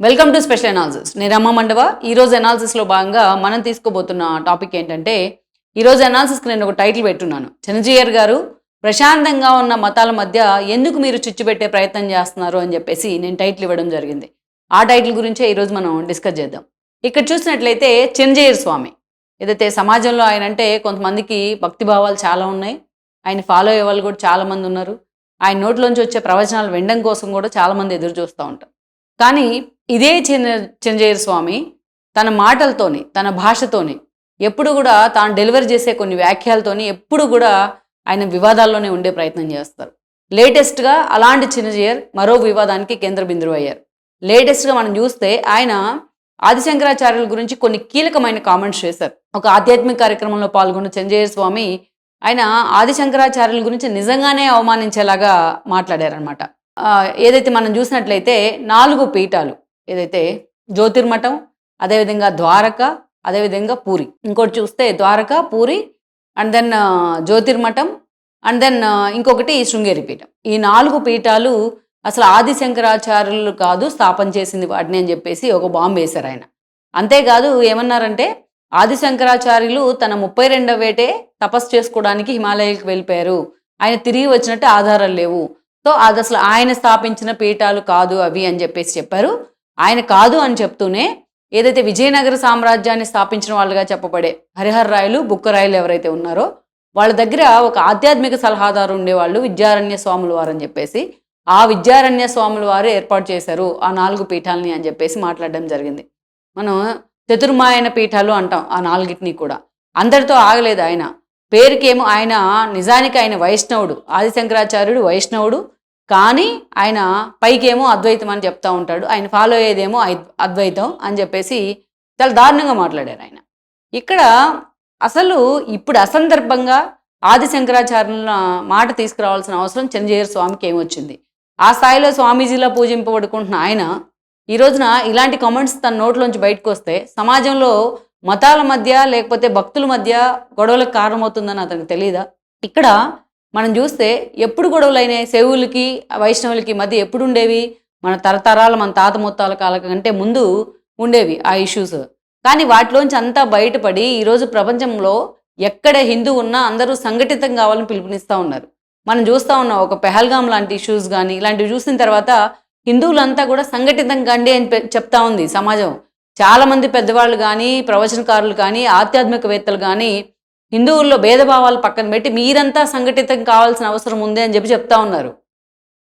Welcome to special analysis నేను రమ్మ మండవ. ఈరోజు అనాలిసిస్లో భాగంగా మనం తీసుకోబోతున్న టాపిక్ ఏంటంటే ఈరోజు అనాలిసిస్కి నేను ఒక టైటిల్ పెట్టున్నాను. చంద్రజీయర్ గారు ప్రశాంతంగా ఉన్న మతాల మధ్య ఎందుకు మీరు చిచ్చుపెట్టే ప్రయత్నం చేస్తున్నారు? అని చెప్పేసి నేను టైటిల్ ఇవ్వడం జరిగింది. ఆ టైటిల్ గురించే ఈరోజు మనం డిస్కస్ చేద్దాం. ఇక్కడ చూసినట్లయితే చంద్రజీయర్ స్వామి. ఏదైతే సమాజంలో ఆయన అంటే కొంతమందికి భక్తి భావాలు చాలా ఉన్నాయి. ఆయన ఫాలో అయ్యే వాళ్ళు కూడా చాలామంది ఉన్నారు. ఆయన నోట్లోంచి వచ్చే ప్రవచనాలు వినడం కోసం కూడా చాలామంది ఎదురు చూస్తూ ఉంటారు. కానీ ఇదే చిన్న చిన్నజీయర్ స్వామి తన మాటలతోని తన భాషతోని ఎప్పుడు కూడా తాను డెలివరీ చేసే కొన్ని వ్యాఖ్యలతోని ఎప్పుడు కూడా ఆయన వివాదాల్లోనే ఉండే ప్రయత్నం చేస్తారు. లేటెస్ట్గా అలాంటి చిన్నజీయర్ మరో వివాదానికి కేంద్ర బిందువు అయ్యారు. లేటెస్ట్గా మనం చూస్తే ఆయన ఆదిశంకరాచార్యుల గురించి కొన్ని కీలకమైన కామెంట్స్ చేశారు. ఒక ఆధ్యాత్మిక కార్యక్రమంలో పాల్గొన్న చంద్రయ్య స్వామి ఆయన ఆదిశంకరాచార్యుల గురించి నిజంగానే అవమానించేలాగా మాట్లాడారనమాట ఏదైతే మనం చూసినట్లయితే నాలుగు పీఠాలు ఏదైతే జ్యోతిర్మఠం అదేవిధంగా ద్వారక అదేవిధంగా పూరి. ఇంకోటి చూస్తే Dwaraka Puri and then Jyotirmath and then ఇంకొకటి శృంగేరి పీఠం. ఈ నాలుగు పీఠాలు అసలు ఆది శంకరాచార్యులు కాదు స్థాపన చేసింది వాటిని అని చెప్పేసి ఒక బాంబు వేశారు ఆయన. అంతేకాదు ఏమన్నారంటే ఆది శంకరాచార్యులు తన ముప్పై రెండవ వేటే తపస్సు చేసుకోవడానికి హిమాలయాలకు వెళ్ళిపోయారు. ఆయన తిరిగి వచ్చినట్టు ఆధారాలు లేవు. సో అది అసలు ఆయన స్థాపించిన పీఠాలు కాదు అవి అని చెప్పేసి చెప్పారు. ఆయన కాదు అని చెప్తూనే ఏదైతే విజయనగర సామ్రాజ్యాన్ని స్థాపించిన వాళ్ళుగా చెప్పబడే హరిహర రాయలు బుక్కరాయలు ఎవరైతే ఉన్నారో వాళ్ళ దగ్గర ఒక ఆధ్యాత్మిక సలహాదారు ఉండేవాళ్ళు విద్యారణ్య స్వాముల వారు అని చెప్పేసి. ఆ విద్యారణ్య స్వాముల వారు ఏర్పాటు చేశారు ఆ నాలుగు పీఠాలని అని చెప్పేసి మాట్లాడడం జరిగింది. మనం చతుర్మాయన పీఠాలు అంటాం ఆ నాలుగిటిని కూడా. అందరితో ఆగలేదు ఆయన. పేరుకేమో ఆయన నిజానికి ఆయన వైష్ణవుడు ఆదిశంకరాచార్యుడు వైష్ణవుడు కానీ ఆయన పైకేమో అద్వైతం అని చెప్తా ఉంటాడు. ఆయన ఫాలో అయ్యేదేమో అద్వైతం అని చెప్పేసి చాలా దారుణంగా మాట్లాడారు ఆయన. ఇక్కడ అసలు ఇప్పుడు అసందర్భంగా ఆది శంకరాచార్యుల మాట తీసుకురావాల్సిన అవసరం చంద్రజీయర్ స్వామికి ఏమొచ్చింది? ఆ స్థాయిలో స్వామీజీలా పూజింపబడుకుంటున్న ఆయన ఈ రోజున ఇలాంటి కామెంట్స్ తన నోట్లోంచి బయటకు వస్తే సమాజంలో మతాల మధ్య లేకపోతే భక్తుల మధ్య గొడవలకు కారణమవుతుందని అతనికి తెలియదా ఇక్కడ మనం చూస్తే ఎప్పుడు గొడవలు అయినాయి? వైష్ణవులకి మధ్య ఎప్పుడు ఉండేవి? మన తరతరాల మన తాత ముత్తాల కాలం కంటే ముందు ఉండేవి ఆ ఇష్యూస్ కానీ వాటిలోంచి అంతా బయటపడి ఈరోజు ప్రపంచంలో ఎక్కడ హిందూ ఉన్నా అందరూ సంఘటితం కావాలని పిలుపునిస్తూ ఉన్నారు. మనం చూస్తూ ఉన్నాం ఒక పెహల్గాం లాంటి ఇష్యూస్ కానీ ఇలాంటివి చూసిన తర్వాత హిందువులంతా కూడా సంఘటితం కండి అని చెప్తా ఉంది సమాజం. చాలామంది పెద్దవాళ్ళు కానీ ప్రవచనకారులు కానీ ఆధ్యాత్మికవేత్తలు కానీ హిందువుల్లో భేదభావాలు పక్కన పెట్టి మీరంతా సంఘటితం కావాల్సిన అవసరం ఉంది అని చెప్పి చెప్తా ఉన్నారు.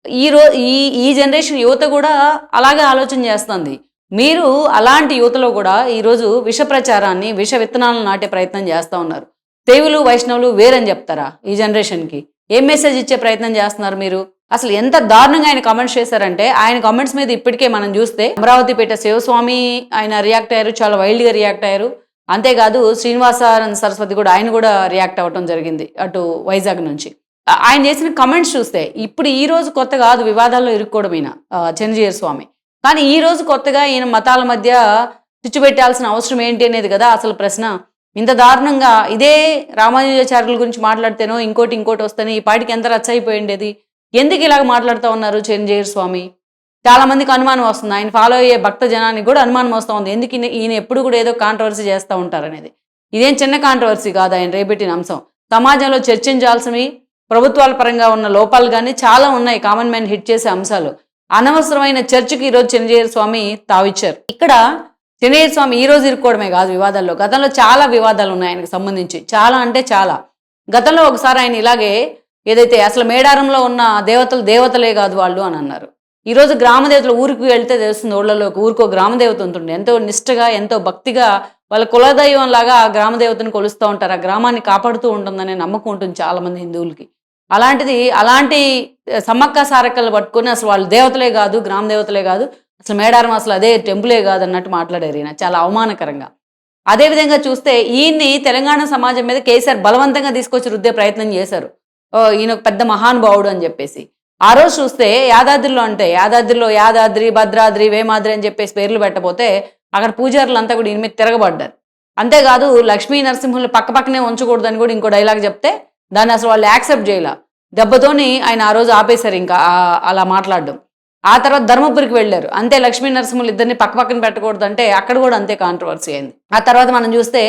ఈ రో ఈ ఈ జనరేషన్ యువత కూడా అలాగే ఆలోచన చేస్తుంది. మీరు అలాంటి యువతలో కూడా ఈరోజు విష ప్రచారాన్ని విష విత్తనాలను నాటే ప్రయత్నం చేస్తూ ఉన్నారు. దేవులు వైష్ణవులు వేరని చెప్తారా ఈ జనరేషన్కి? ఏం మెసేజ్ ఇచ్చే ప్రయత్నం చేస్తున్నారు మీరు? అసలు ఎంత దారుణంగా ఆయన కామెంట్స్ చేశారంటే ఆయన కామెంట్స్ మీద ఇప్పటికే మనం చూస్తే అమరావతిపేట శివస్వామి ఆయన రియాక్ట్ అయ్యారు చాలా వైల్డ్గా రియాక్ట్ అయ్యారు. అంతేకాదు శ్రీనివాసానంద సరస్వతి కూడా ఆయన కూడా రియాక్ట్ అవ్వటం జరిగింది అటు వైజాగ్ నుంచి. ఆయన చేసిన కమెంట్స్ చూస్తే ఇప్పుడు ఈ రోజు కొత్త కాదు వివాదాల్లో ఇరుక్కోవడం ఈయన ఆ, చంద్రజీయర్ స్వామి. కానీ ఈ రోజు కొత్తగా ఈయన మతాల మధ్య చిచ్చు పెట్టాల్సిన అవసరం ఏంటి అనేది కదా అసలు ప్రశ్న. ఇంత దారుణంగా ఇదే రామానుజాచార్యుల గురించి మాట్లాడితేనో ఇంకోటి ఇంకోటి వస్తేనే ఈ పాటికి ఎంత రచ్చ అయిపోయిండేది? ఎందుకు ఇలాగ మాట్లాడుతూ ఉన్నారు చంద్రజీయర్ స్వామి? చాలా మందికి అనుమానం వస్తుంది. ఆయన ఫాలో అయ్యే భక్త జనానికి కూడా అనుమానం వస్తూ ఉంది. ఎందుకు ఈయన- ఎప్పుడు కూడా ఏదో కాంట్రవర్సీ చేస్తూ ఉంటారనేది. ఇదేం చిన్న కాంట్రవర్సీ కాదు ఆయన రేపెట్టిన అంశం. సమాజంలో చర్చించాల్సినవి ప్రభుత్వాల పరంగా ఉన్న లోపాలు కానీ చాలా ఉన్నాయి. కామన్ మ్యాన్ హిట్ చేసే అంశాలు. అనవసరమైన చర్చకి ఈరోజు చిన్నజీయర్ స్వామి తావిచ్చారు. ఇక్కడ చిన్నజీయర్ స్వామి ఈ రోజు ఇరుక్కోవడమే కాదు వివాదాల్లో. గతంలో చాలా వివాదాలు ఉన్నాయి ఆయనకు సంబంధించి. చాలా అంటే చాలా. గతంలో ఒకసారి ఆయన ఇలాగే ఏదైతే అసలు మేడారంలో ఉన్న దేవతలు దేవతలే కాదు వాళ్ళు అని అన్నారు. ఈరోజు గ్రామదేవతలు ఊరికి వెళ్తే తెలుస్తుంది ఊళ్ళలోకి ఊరికో గ్రామదేవత ఉంటుంది ఎంతో నిష్ఠగా ఎంతో భక్తిగా వాళ్ళ కులదైవం లాగా ఆ గ్రామదేవతను కొలుస్తూ ఉంటారు. ఆ గ్రామాన్ని కాపాడుతూ ఉంటుందనే నమ్మకం ఉంటుంది చాలామంది హిందువులకి. అలాంటిది అలాంటి సమ్మక్క సారక్కలు పట్టుకొని అసలు వాళ్ళు దేవతలే కాదు గ్రామ దేవతలే కాదు అసలు మేడారం అసలు అదే టెంపులే కాదు అన్నట్టు మాట్లాడారు ఈయన. చాలా అవమానకరంగా. అదేవిధంగా చూస్తే ఈయన్ని తెలంగాణ సమాజం మీద కేసీఆర్ బలవంతంగా తీసుకొచ్చి రుద్దే ప్రయత్నం చేశారు. ఓ, ఈయన ఒక పెద్ద మహానుభావుడు అని చెప్పేసి. ఆ రోజు చూస్తే యాదాద్రిలో అంటే యాదాద్రిలో యాదాద్రి భద్రాద్రి వేమాద్రి అని చెప్పేసి పేర్లు పెట్టబోతే అక్కడ పూజారులు అంతా కూడా ఈయన తిరగబడ్డారు. అంతేకాదు లక్ష్మీ నరసింహులు పక్క పక్కనే ఉంచకూడదని కూడా ఇంకో డైలాగ్ చెప్తే దాన్ని అసలు వాళ్ళు యాక్సెప్ట్ చేయాల. దెబ్బతోని ఆయన ఆ రోజు ఆపేశారు ఇంకా అలా మాట్లాడడం. ఆ తర్వాత ధర్మపురికి వెళ్ళారు. అంతే లక్ష్మీ నరసింహులు ఇద్దరిని పక్క పక్కన పెట్టకూడదు అంటే అక్కడ కూడా అంతే కాంట్రవర్సీ అయింది. ఆ తర్వాత మనం చూస్తే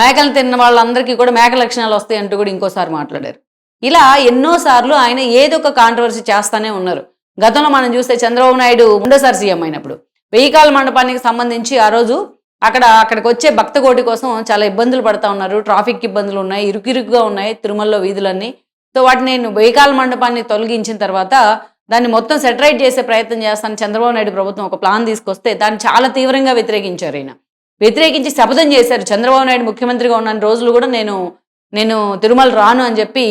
మేకలు తిన్న వాళ్ళందరికీ కూడా మేక లక్షణాలు వస్తాయి అంటూ కూడా ఇంకోసారి మాట్లాడారు. ఇలా ఎన్నోసార్లు ఆయన ఏదో ఒక కాంట్రవర్సీ చేస్తానే ఉన్నారు. గతంలో మనం చూస్తే చంద్రబాబు నాయుడు రెండోసారి సీఎం అయినప్పుడు వెయ్యికాల మండపానికి సంబంధించి ఆ రోజు అక్కడ అక్కడికి వచ్చే భక్త కోటి కోసం చాలా ఇబ్బందులు పడతా ఉన్నారు. ట్రాఫిక్ ఇబ్బందులు ఉన్నాయి ఇరుకిరుకుగా ఉన్నాయి తిరుమలలో వీధులన్నీ. సో వాటిని నేను వెయ్యికాల మండపాన్ని తొలగించిన తర్వాత దాన్ని మొత్తం సెటరైట్ చేసే ప్రయత్నం చేస్తాను చంద్రబాబు నాయుడు ప్రభుత్వం ఒక ప్లాన్ తీసుకొస్తే దాన్ని చాలా తీవ్రంగా వ్యతిరేకించారు ఆయన. వ్యతిరేకించి శపథం చేశారు చంద్రబాబు నాయుడు ముఖ్యమంత్రిగా ఉన్న రోజులు కూడా నేను నేను తిరుమల రాను అని చెప్పి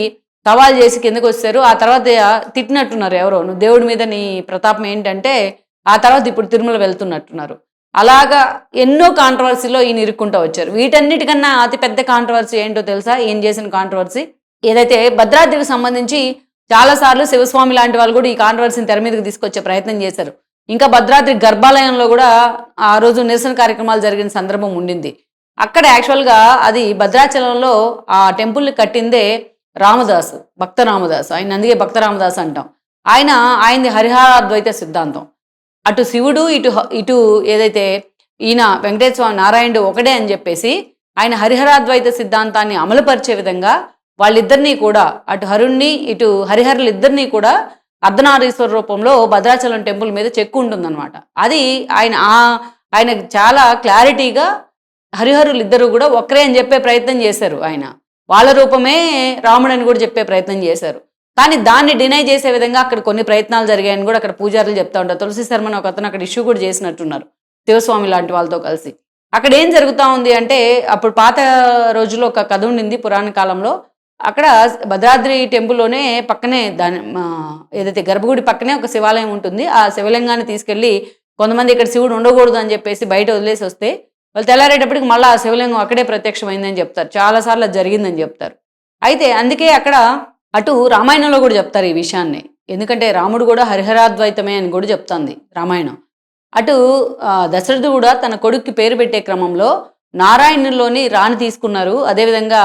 సవాల్ చేసి కిందకు వచ్చారు ఆ తర్వాత తిట్టినట్టున్నారు ఎవరో. నువ్వు దేవుడి మీద నీ ప్రతాపం ఏంటంటే ఆ తర్వాత ఇప్పుడు తిరుమల వెళ్తున్నట్టున్నారు. అలాగా ఎన్నో కాంట్రవర్సీలో ఈయన ఇరుక్కుంటూ వచ్చారు. వీటన్నిటికన్నా అతిపెద్ద కాంట్రవర్సీ ఏంటో తెలుసా? ఈయన చేసిన కాంట్రవర్సీ ఏదైతే భద్రాద్రికి సంబంధించి చాలాసార్లు శివస్వామి లాంటి వాళ్ళు కూడా ఈ కాంట్రవర్సీని తెర మీదకి తీసుకొచ్చే ప్రయత్నం చేశారు. ఇంకా భద్రాద్రి గర్భాలయంలో కూడా ఆ రోజు నిరసన కార్యక్రమాలు జరిగిన సందర్భం ఉండింది. అక్కడ యాక్చువల్గా అది భద్రాచలంలో ఆ టెంపుల్ని కట్టిందే రామదాసు భక్త రామదాసు ఆయన అందుకే భక్త రామదాసు అంటాం. ఆయన ఆయనది హరిహరాద్వైత సిద్ధాంతం. అటు శివుడు ఇటు హ- ఇటు ఏదైతే ఈయన వెంకటేశ్వర స్వామి నారాయణుడు ఒకటే అని చెప్పేసి ఆయన హరిహరాద్వైత సిద్ధాంతాన్ని అమలుపరిచే విధంగా వాళ్ళిద్దరినీ కూడా అటు హరుణ్ణి ఇటు హరిహరులిద్దరినీ కూడా అర్ధనారీశ్వర రూపంలో భద్రాచలం టెంపుల్ మీద చెక్కు ఉంటుందన్నమాట. అది ఆయన ఆ ఆయన చాలా క్లారిటీగా హరిహరులు ఇద్దరు కూడా ఒక్కరే అని చెప్పే ప్రయత్నం చేశారు ఆయన. వాళ్ళ రూపమే రాముడు అని కూడా చెప్పే ప్రయత్నం చేశారు. కానీ దాన్ని డినై చేసే విధంగా అక్కడ కొన్ని ప్రయత్నాలు జరిగాయని కూడా అక్కడ పూజారులు చెప్తా ఉంటారు. తులసి శర్మని ఒక అతను అక్కడ ఇష్యూ కూడా చేసినట్టున్నారు శివస్వామి లాంటి వాళ్ళతో కలిసి. అక్కడ ఏం జరుగుతూ ఉంది అంటే అప్పుడు పాత రోజుల్లో ఒక కథ ఉండింది పురాణ కాలంలో. అక్కడ భద్రాద్రి టెంపుల్లోనే పక్కనే దాని ఏదైతే గర్భగుడి పక్కనే ఒక శివాలయం ఉంటుంది. ఆ శివలింగాన్ని తీసుకెళ్ళి కొంతమంది ఇక్కడ శివుడు ఉండకూడదు అని చెప్పేసి బయట వదిలేసి వస్తే వాళ్ళు తెల్లారేటప్పటికి మళ్ళీ ఆ శివలింగం అక్కడే ప్రత్యక్షమైందని చెప్తారు. చాలాసార్లు అది జరిగిందని చెప్తారు. అయితే అందుకే అక్కడ అటు రామాయణంలో కూడా చెప్తారు ఈ విషయాన్ని. ఎందుకంటే రాముడు కూడా హరిహరాద్వైతమే అని కూడా చెప్తుంది రామాయణం. అటు దశరథుడు కూడా తన కొడుక్కి పేరు పెట్టే క్రమంలో నారాయణుల్లోని రాణి తీసుకున్నారు. అదేవిధంగా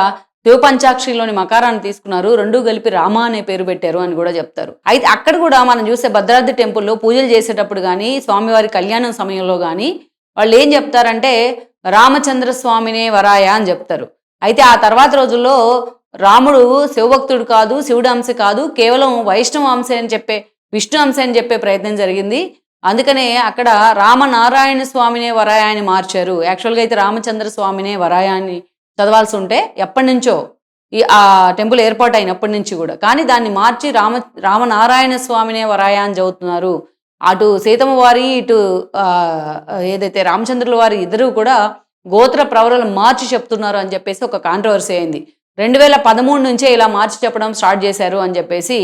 శివపంచాక్షిలోని మకారాన్ని తీసుకున్నారు. రెండు కలిపి రామ అనే పేరు పెట్టారు అని కూడా చెప్తారు. అయితే అక్కడ కూడా మనం చూసే భద్రాద్రి టెంపుల్లో పూజలు చేసేటప్పుడు కానీ స్వామివారి కళ్యాణం సమయంలో కానీ వాళ్ళు ఏం చెప్తారంటే రామచంద్ర స్వామినే వరాయ అని చెప్తారు. అయితే ఆ తర్వాత రోజుల్లో రాముడు శివభక్తుడు కాదు శివుడు అంశ కాదు కేవలం వైష్ణవ అంశ అని చెప్పే విష్ణు అంశ అని చెప్పే ప్రయత్నం జరిగింది. అందుకనే అక్కడ రామనారాయణ స్వామినే వరాయ అని మార్చారు. యాక్చువల్గా అయితే రామచంద్ర స్వామినే వరాయ అని చదవాల్సి ఉంటే ఎప్పటి నుంచో ఈ ఆ టెంపుల్ ఏర్పాటు అయినప్పటి నుంచి కూడా. కానీ దాన్ని మార్చి రామ రామనారాయణ స్వామినే వరాయ అని చదువుతున్నారు. అటు సీతమ్మ వారి ఇటు ఏదైతే రామచంద్రుల వారి ఇద్దరు కూడా గోత్ర ప్రవరలు మార్చి చెప్తున్నారు అని చెప్పేసి ఒక కాంట్రవర్సీ అయింది. రెండు వేల పదమూడు నుంచే ఇలా మార్చి చెప్పడం స్టార్ట్ చేశారు అని చెప్పేసి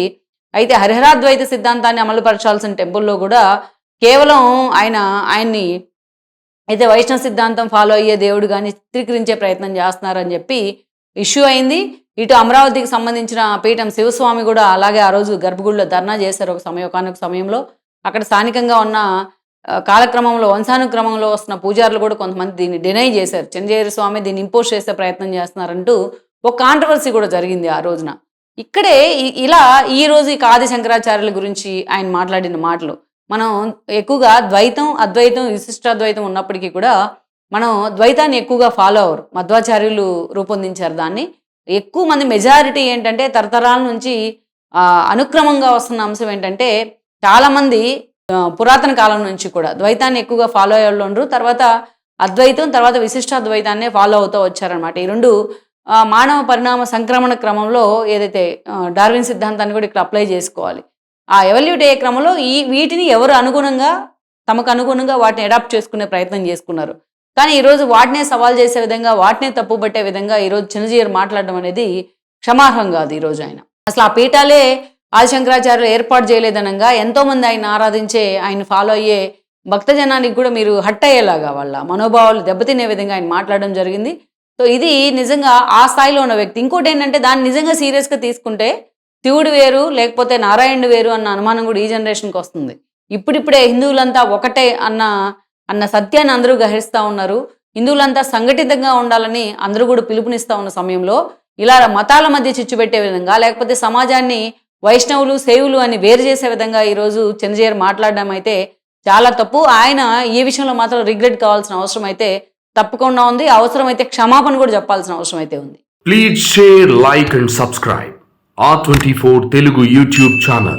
అయితే హరిహరాద్వైత సిద్ధాంతాన్ని అమలుపరచాల్సిన టెంపుల్లో కూడా కేవలం ఆయన ఆయన్ని అయితే వైష్ణవ సిద్ధాంతం ఫాలో అయ్యే దేవుడు కానీ చిత్రీకరించే ప్రయత్నం చేస్తున్నారని చెప్పి ఇష్యూ అయింది. ఇటు అమరావతికి సంబంధించిన పీఠం శివస్వామి కూడా అలాగే ఆ రోజు గర్భగుడిలో ధర్నా చేశారు ఒక సమయం సమయంలో. అక్కడ స్థానికంగా ఉన్న కాలక్రమంలో వంశానుక్రమంలో వస్తున్న పూజారులు కూడా కొంతమంది దీన్ని డినై చేశారు. చంద్రయ్య స్వామి దీన్ని ఇంపోజ్ చేసే ప్రయత్నం చేస్తున్నారంటూ ఒక కాంట్రవర్సీ కూడా జరిగింది ఆ రోజున. ఇక్కడే ఇలా ఈ రోజు ఈ ఆది శంకరాచార్యుల గురించి ఆయన మాట్లాడిన మాటలు. మనం ఎక్కువగా ద్వైతం అద్వైతం విశిష్టాద్వైతం ఉన్నప్పటికీ కూడా మనం ద్వైతాన్ని ఎక్కువగా ఫాలో అవరు మధ్వాచార్యులు రూపొందించారు దాన్ని. ఎక్కువ మంది మెజారిటీ ఏంటంటే తరతరాల నుంచి అనుక్రమంగా వస్తున్న అంశం ఏంటంటే చాలామంది పురాతన కాలం నుంచి కూడా ద్వైతాన్ని ఎక్కువగా ఫాలో అయ్యేవాళ్ళు ఉండరు. తర్వాత అద్వైతం తర్వాత విశిష్టాద్వైతాన్నే ఫాలో అవుతూ వచ్చారనమాట ఈ రెండు మానవ పరిణామ సంక్రమణ క్రమంలో ఏదైతే డార్విన్ సిద్ధాంతాన్ని కూడా ఇక్కడ అప్లై చేసుకోవాలి. ఆ ఎవల్యూట్ అయ్యే క్రమంలో ఈ వీటిని ఎవరు అనుగుణంగా తమకు అనుగుణంగా వాటిని అడాప్ట్ చేసుకునే ప్రయత్నం చేసుకున్నారు. కానీ ఈరోజు వాటినే సవాల్ చేసే విధంగా వాటినే తప్పుపట్టే విధంగా ఈరోజు చిన్నజీయర్ మాట్లాడడం అనేది క్షమార్హం కాదు ఈరోజు ఆయన. అసలు ఆ పీఠాలే ఆదిశంకరాచార్యులు ఏర్పాటు చేయలేదనంగా ఎంతోమంది ఆయన ఆరాధించే ఆయన ఫాలో అయ్యే భక్తజనానికి కూడా మీరు హట్ అయ్యేలాగా వాళ్ళ మనోభావాలు దెబ్బతినే విధంగా ఆయన మాట్లాడడం జరిగింది. సో ఇది నిజంగా ఆ స్థాయిలో ఉన్న వ్యక్తి. ఇంకోటి ఏంటంటే దాన్ని నిజంగా సీరియస్గా తీసుకుంటే శివుడు వేరు లేకపోతే నారాయణుడు వేరు అన్న అనుమానం కూడా ఈ జనరేషన్కి వస్తుంది. ఇప్పుడిప్పుడే హిందువులంతా ఒకటే అన్న అన్న సత్యాన్ని అందరూ గ్రహిస్తూ ఉన్నారు. హిందువులంతా సంఘటితంగా ఉండాలని అందరూ కూడా పిలుపునిస్తూ ఉన్న సమయంలో ఇలా మతాల మధ్య చిచ్చు పెట్టే విధంగా లేకపోతే సమాజాన్ని వైష్ణవులు శైవులు అని వేరు చేసే విధంగా ఈరోజు చిరంజీవి మాట్లాడడం అయితే చాలా తప్పు ఆయన ఈ విషయంలో మాత్రం రిగ్రెట్ కావాల్సిన అవసరం అయితే తప్పకుండా ఉంది అవసరమైతే క్షమాపణ కూడా చెప్పాల్సిన అవసరం అయితే ఉంది Please share, like and subscribe. R24 Telugu YouTube channel.